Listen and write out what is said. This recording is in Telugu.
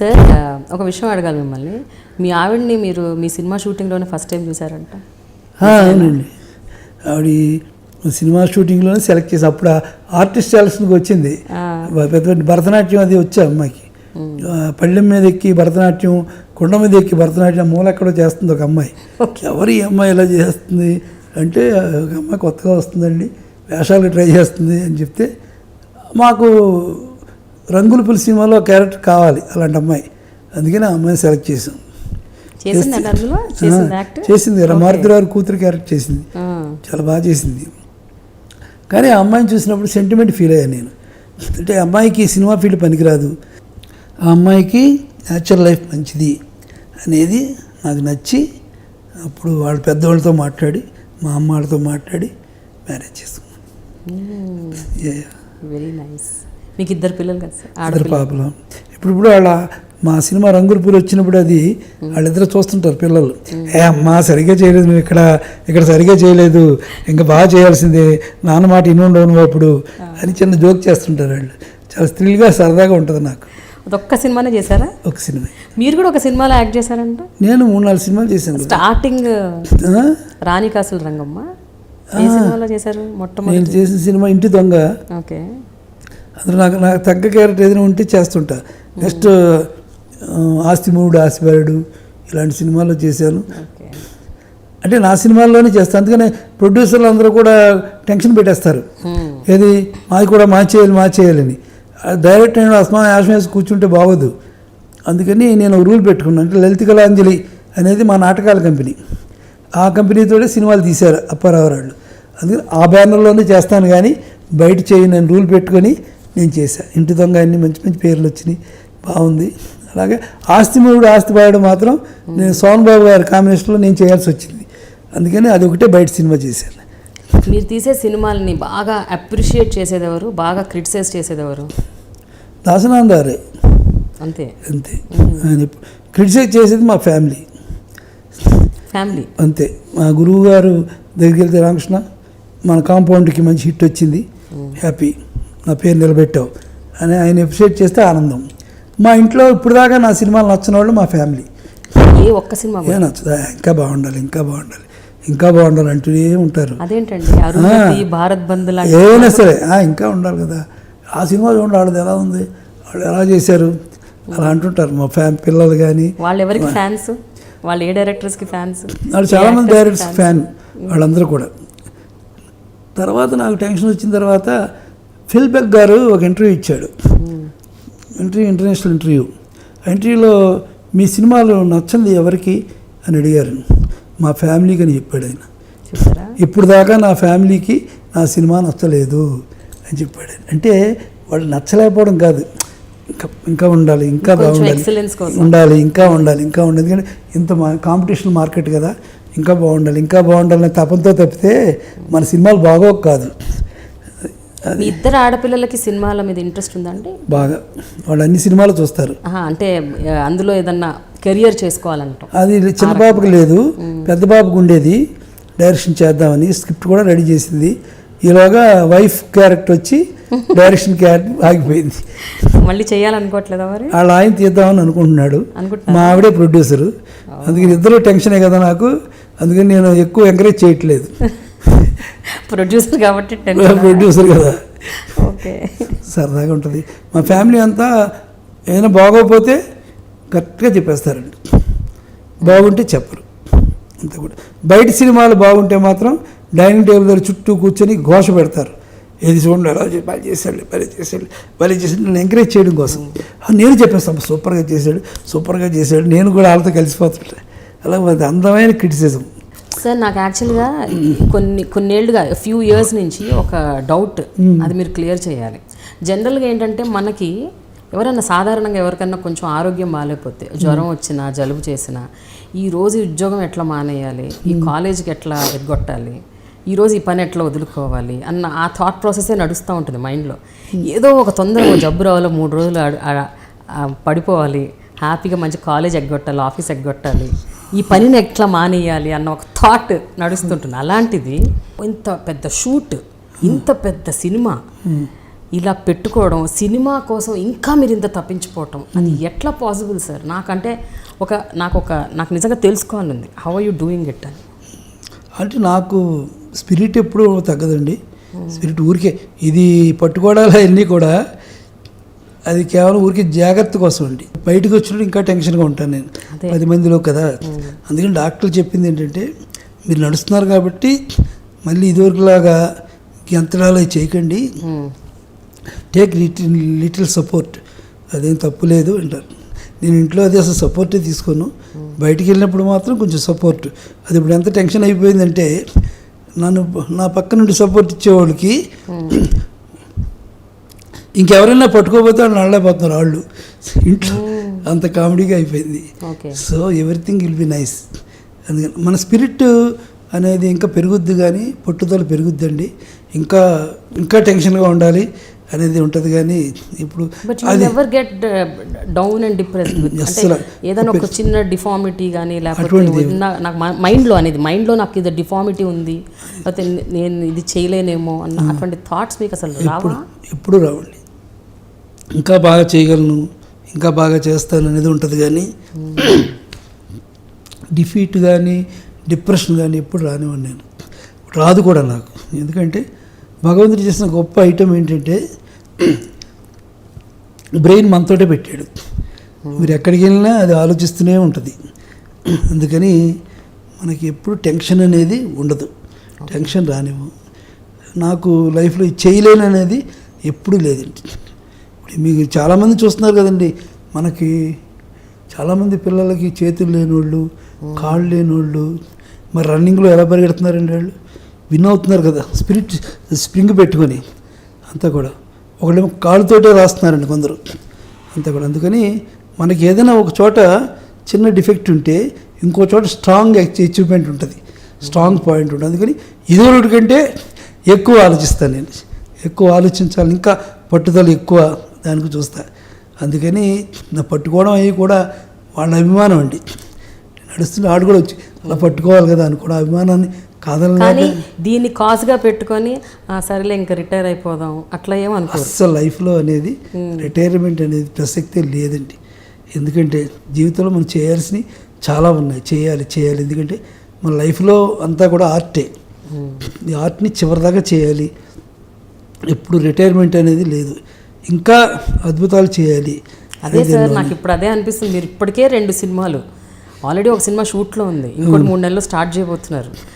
సార్ ఒక విషయం అడగాలి మిమ్మల్ని. మీ ఆవిడ్ని మీరు మీ సినిమా షూటింగ్లోనే ఫస్ట్ టైం చూసారంట అవునండి. ఆవిడ సినిమా షూటింగ్లోనే సెలెక్ట్ చేసి అప్పుడు ఆర్టిస్ట్ సెలక్షన్కి వచ్చింది. పెద్ద పెద్ద భరతనాట్యం అది వచ్చా అమ్మాయికి. పళ్ళెం మీద ఎక్కి భరతనాట్యం కొండ మీద ఎక్కి భరతనాట్యం మూల ఎక్కడో చేస్తుంది ఒక అమ్మాయి. ఎవరు ఈ అమ్మాయి ఇలా చేస్తుంది? అంటే ఒక అమ్మాయి కొత్తగా వస్తుందండి వేషాలు ట్రై చేస్తుంది అని చెప్తే మాకు రంగుల పులి సినిమాలో క్యారెక్టర్ కావాలి అలాంటి అమ్మాయి. అందుకని ఆ అమ్మాయిని సెలెక్ట్ చేసాం చేసింది మారుతిరావు కూతురు క్యారెక్టర్ చేసింది. చాలా బాగా చేసింది. కానీ ఆ అమ్మాయిని చూసినప్పుడు సెంటిమెంట్ ఫీల్ అయ్యాను నేను. అంటే అమ్మాయికి సినిమా ఫీల్డ్ పనికిరాదు. ఆ అమ్మాయికి న్యాచురల్ లైఫ్ మంచిది అనేది నాకు నచ్చి అప్పుడు వాళ్ళ పెద్దవాళ్ళతో మాట్లాడి మా అమ్మ వాళ్ళతో మాట్లాడి మ్యారేజ్ చేసుకున్నాను. వెరీ నైస్ మీకు ఇద్దరు పిల్లలు కదా సార్? ఇద్దరు ఆడపిల్ల పాపలు. ఇప్పుడు ఇప్పుడు వాళ్ళ మా సినిమా రంగుల పూలు వచ్చినప్పుడు అది వాళ్ళిద్దరు చూస్తుంటారు పిల్లలు. ఏ అమ్మా సరిగ్గా చేయలేదు నువ్వు ఇక్కడ ఇక్కడ సరిగ్గా చేయలేదు ఇంకా బాగా చేయాల్సిందే నాన్న మాట ఇన్నుండవు నువ్వు అప్పుడు అని చిన్న జోక్ చేస్తుంటారు వాళ్ళు. చాలా థ్రిల్గా సరదాగా ఉంటుంది నాకు. అదొక్క సినిమానే చేశారా? ఒక సినిమా. మీరు కూడా ఒక సినిమాలో యాక్ట్ చేశారంట? నేను మూడు నాలుగు సినిమాలు చేశాను. స్టార్టింగ్ ఆ? రాణి కాసుల రంగమ్మ ఏ సినిమాలో చేశారు మొట్టమొదటి? నేను చేసిన సినిమా ఇంటి దొంగ. ఓకే. అందులో నాకు నాకు తగ్గ క్యారెక్టర్ ఏదైనా ఉంటే చేస్తుంటా. నెక్స్ట్ ఆస్తి మూడు ఆస్తిపరుడు ఇలాంటి సినిమాల్లో చేశాను. అంటే నా సినిమాల్లోనే చేస్తాను అందుకనే ప్రొడ్యూసర్లు అందరూ కూడా టెన్షన్ పెట్టేస్తారు. ఏది? మాది కూడా మార్చేయాలి మార్చేయాలని డైరెక్ట్ నేను అస్మా యాసం వేసి కూర్చుంటే బాగోదు. అందుకని నేను ఒక రూల్ పెట్టుకున్నాను. అంటే లలిత కళాంజలి అనేది మా నాటకాల కంపెనీ. ఆ కంపెనీతోనే సినిమాలు తీశారు అప్పారావు వాళ్ళు అందుకని ఆ బ్యానర్లోనే చేస్తాను కానీ బయట చేయి నేను రూల్ పెట్టుకొని నేను చేశాను ఇంటి దొంగ అన్ని మంచి మంచి పేర్లు వచ్చినాయి. బాగుంది. అలాగే ఆస్తి మూడు ఆస్తి బాయడం మాత్రం నేను సోన్ బాబు గారి కాంబినేషన్లో నేను చేయాల్సి వచ్చింది. అందుకని అది ఒకటే బయట సినిమా చేశాను. మీరు తీసే సినిమాల్ని బాగా అప్రిషియేట్ చేసేదెవరు? బాగా క్రిటిసైజ్ చేసేదెవరు? దాసనాందారే అంతే. అంతే. ఆయన క్రిటిసైజ్ చేసేది మా ఫ్యామిలీ. ఫ్యామిలీ? అంతే. మా గురువు గారు దగ్గరికి వెళ్తే రామకృష్ణ మన కాంపౌండ్కి మంచి హిట్ వచ్చింది. హ్యాపీ. నా పేరు నిలబెట్టావు అని ఆయన ఎప్రిషియేట్ చేస్తే ఆనందం. మా ఇంట్లో ఇప్పుడు దాకా నా సినిమాలు నచ్చిన వాళ్ళు మా ఫ్యామిలీ. ఏ ఒక్క సినిమా ఏ నచ్చదా? ఇంకా బాగుండాలి ఇంకా బాగుండాలి ఇంకా బాగుండాలి అంటూనే ఉంటారు. అదేంటండి? భారత్ బంద్ ఏమైనా సరే ఇంకా ఉండాలి కదా. ఆ సినిమా చూడండి వాళ్ళది ఎలా ఉంది? వాళ్ళు ఎలా చేశారు? అలా అంటుంటారు మా ఫ్యాన్ పిల్లలు కానీ వాళ్ళు ఎవరికి ఫ్యాన్స్? వాళ్ళు ఏ డైరెక్టర్స్కి ఫ్యాన్స్? వాళ్ళు చాలామంది డైరెక్టర్స్ ఫ్యాన్ వాళ్ళందరూ కూడా. తర్వాత నాకు టెన్షన్ వచ్చిన తర్వాత ఫిల్బెక్ గారు ఒక ఇంటర్వ్యూ ఇచ్చాడు. Interview international interview. ఆ ఇంటర్వ్యూలో మీ సినిమాలు నచ్చంది ఎవరికి అని అడిగారు. మా ఫ్యామిలీకి అని చెప్పాడు ఆయన. ఇప్పుడు దాకా నా ఫ్యామిలీకి నా సినిమా నచ్చలేదు అని చెప్పాడు. అంటే వాళ్ళు నచ్చలేకపోవడం కాదు. ఇంకా ఇంకా ఉండాలి ఇంకా బాగుండాలి. ఉండాలి ఇంకా ఉండాలి ఇంకా ఉండాలి. ఎందుకంటే ఇంత మా కాంపిటీషన్ మార్కెట్ కదా ఇంకా బాగుండాలి ఇంకా బాగుండాలని తపంతో తప్పితే మన సినిమాలు బాగోక కాదు. మీ ఇద్దరు ఆడపిల్లలకి సినిమాల మీద ఇంట్రెస్ట్ ఉందండి బాగా. వాళ్ళు అన్ని సినిమాలు చూస్తారు. అంటే అందులో ఏదన్నా కెరియర్ చేసుకోవాలంటాం. అది చిన్న పాపకి లేదు. పెద్ద పాపకు ఉండేది. డైరెక్షన్ చేద్దామని స్క్రిప్ట్ కూడా రెడీ చేసింది. ఈలోగా వైఫ్ క్యారెక్టర్ వచ్చి డైరెక్షన్ క్యారెక్టర్ ఆగిపోయింది. మళ్ళీ చేయాలనుకోవట్లేదా మరి? వాళ్ళ ఆయన తీద్దామని అనుకుంటున్నాడు? మా ఆవిడే ప్రొడ్యూసరు అందుకని ఇద్దరు టెన్షనే కదా నాకు. అందుకని నేను ఎక్కువ ఎంకరేజ్ చేయట్లేదు. ప్రొడ్యూసర్ కాబట్టి ప్రొడ్యూసర్ కదా. ఓకే. సరదాగా ఉంటుంది. మా ఫ్యామిలీ అంతా ఏదైనా బాగోకపోతే కరెక్ట్గా చెప్పేస్తారండి. బాగుంటే చెప్పరు. అంత కూడా. బయట సినిమాలు బాగుంటే మాత్రం డైనింగ్ టేబుల్ దగ్గర చుట్టూ కూర్చొని ఘోష పెడతారు. ఏది చూడండి ఎలా బాగా చేశాడు భలే చేశాడు భలే చేశాడు నేను ఎంకరేజ్ చేయడం కోసం. నేను చెప్పేస్తాను సూపర్గా చేశాడు సూపర్గా చేశాడు. నేను కూడా వాళ్ళతో కలిసిపోతుంటా. అలా అది అందమైన క్రిటిసిజం సార్ నాకు యాక్చువల్గా కొన్ని కొన్నేళ్ళుగా ఫ్యూ ఇయర్స్ నుంచి ఒక డౌట్ అది మీరు క్లియర్ చేయాలి. జనరల్గా ఏంటంటే మనకి ఎవరైనా సాధారణంగా ఎవరికన్నా కొంచెం ఆరోగ్యం బాగాలేకపోతే జ్వరం వచ్చినా జలుబు చేసినా ఈ రోజు ఉద్యోగం ఎట్లా మానేయాలి? ఈ కాలేజీకి ఎట్లా ఎగ్గొట్టాలి? ఈ రోజు ఈ పని ఎట్లా వదులుకోవాలి? అన్న ఆ థాట్ ప్రాసెసే నడుస్తూ ఉంటుంది మైండ్లో. ఏదో ఒక తొందరగా జబ్బు రావాలో మూడు రోజులు పడిపోవాలి. హ్యాపీగా మంచి కాలేజ్ ఎగ్గొట్టాలి ఆఫీస్ ఎగ్గొట్టాలి. ఈ పనిని ఎట్లా మానేయాలి అన్న ఒక థాట్ నడుస్తుంటుంది. అలాంటిది ఇంత పెద్ద షూట్ ఇంత పెద్ద సినిమా ఇలా పెట్టుకోవడం సినిమా కోసం ఇంకా మీరు ఇంత తప్పించిపోవటం అది ఎట్లా పాసిబుల్ సార్ నాకంటే ఒక నాకు ఒక నాకు నిజంగా తెలుసుకోవాలని ఉంది how are you doing it అని అంటే నాకు స్పిరిట్ ఎప్పుడు తగ్గదండి. స్పిరిట్ ఊరికే. ఇది పట్టుకోవడాలు అన్నీ కూడా అది కేవలం ఊరికే జాగ్రత్త కోసం అండి. బయటకు వచ్చినప్పుడు ఇంకా టెన్షన్గా ఉంటాను నేను. పది మందిలో కదా. అందుకని డాక్టర్లు చెప్పింది ఏంటంటే మీరు నడుస్తున్నారు కాబట్టి మళ్ళీ ఇదివరకులాగా గెంతడాలు అవి చేయకండి. టేక్ లిటిల్ లిటిల్ సపోర్ట్ అదేం తప్పు లేదు అంటారు. నేను ఇంట్లో అది అసలు సపోర్టే తీసుకోను. బయటికి వెళ్ళినప్పుడు మాత్రం కొంచెం సపోర్ట్ అది ఇప్పుడు ఎంత టెన్షన్ అయిపోయిందంటే నన్ను నా పక్క నుండి సపోర్ట్ ఇచ్చేవాళ్ళకి ఇంకెవరైనా పట్టుకోపోతే వాళ్ళు నడలేకపోతున్నారు వాళ్ళు. ఇంట్లో అంత కామెడీగా అయిపోయింది. Okay. So everything will be nice. అందుకని మన స్పిరిట్ అనేది ఇంకా పెరుగుద్ది కానీ పట్టుదల పెరుగుద్దండి. ఇంకా ఇంకా టెన్షన్గా ఉండాలి అనేది ఉంటుంది కానీ ఇప్పుడు అది never get down and depressed. ఏదైనా ఒక చిన్న డిఫార్మిటీ కానీ లేకపోతే నాకు మైండ్లో అనేది మైండ్లో నాకు ఇది డిఫార్మిటీ ఉంది లేకపోతే నేను ఇది చేయలేనేమో అన్న అటువంటి థాట్స్ మీకు అసలు రావా? ఎప్పుడు రావండి. ఇంకా బాగా చేయగలను ఇంకా బాగా చేస్తాను అనేది ఉంటుంది కానీ డిఫీట్ కానీ డిప్రెషన్ కానీ ఎప్పుడు రానివ్వండి నేను. రాదు కూడా నాకు. ఎందుకంటే భగవంతుడు చేసిన గొప్ప ఐటమ్ ఏంటంటే బ్రెయిన్ మనతోటే పెట్టాడు. మీరు ఎక్కడికి వెళ్ళినా అది ఆలోచిస్తూనే ఉంటుంది. అందుకని మనకి ఎప్పుడు టెన్షన్ అనేది ఉండదు. టెన్షన్ రానివ్వు. నాకు లైఫ్లో చేయలేను అనేది ఎప్పుడూ లేదండి. మీకు చాలామంది చూస్తున్నారు కదండి. మనకి చాలామంది పిల్లలకి చేతులు లేని వాళ్ళు కాళ్ళు లేని వాళ్ళు మరి రన్నింగ్లో ఎలా పరిగెడుతున్నారండి వాళ్ళు? విన్ అవుతున్నారు కదా. స్పిరిట్ స్ప్రింగ్ పెట్టుకొని అంతా కూడా. ఒకళ్ళేమో కాళ్ళతోటే రాస్తున్నారండి కొందరు. అంతా కూడా. అందుకని మనకి ఏదైనా ఒక చోట చిన్న డిఫెక్ట్ ఉంటే ఇంకో చోట స్ట్రాంగ్ అచీవ్మెంట్ ఉంటుంది. స్ట్రాంగ్ పాయింట్ ఉంటుంది. అందుకని ఇదొకటి కంటే ఎక్కువ ఆలోచిస్తాను నేను. ఎక్కువ ఆలోచించాలి. ఇంకా పట్టుదల ఎక్కువ దానికి చూస్తా. అందుకని నా పట్టుకోవడం అవి కూడా వాళ్ళ అభిమానం అండి. నడుస్తున్న ఆడు కూడా వచ్చి అలా పట్టుకోవాలి కదా అని కూడా అభిమానాన్ని కాదని దీన్ని కాజ్గా పెట్టుకొని "ఆ, సరేలే ఇంకా రిటైర్ అయిపోదాం. అట్లా ఏమనుకోరు అస్సలు లైఫ్లో అనేది రిటైర్మెంట్ అనేది ప్రసక్తే లేదండి. ఎందుకంటే జీవితంలో మనం చేయాల్సినవి చాలా ఉన్నాయి. చేయాలి చేయాలి. ఎందుకంటే మన లైఫ్లో అంతా కూడా ఆర్టే. ఈ ఆర్ట్ని చివరిదాకా చేయాలి. ఎప్పుడు రిటైర్మెంట్ అనేది లేదు. ఇంకా అద్భుతాలు చేయాలి అదే సార్ నాకు ఇప్పుడు అదే అనిపిస్తుంది. మీరు ఇప్పటికే రెండు సినిమాలు. ఆల్రెడీ ఒక సినిమా షూట్లో ఉంది. ఇంకోటి మూడు నెలలు స్టార్ట్ చేయబోతున్నారు.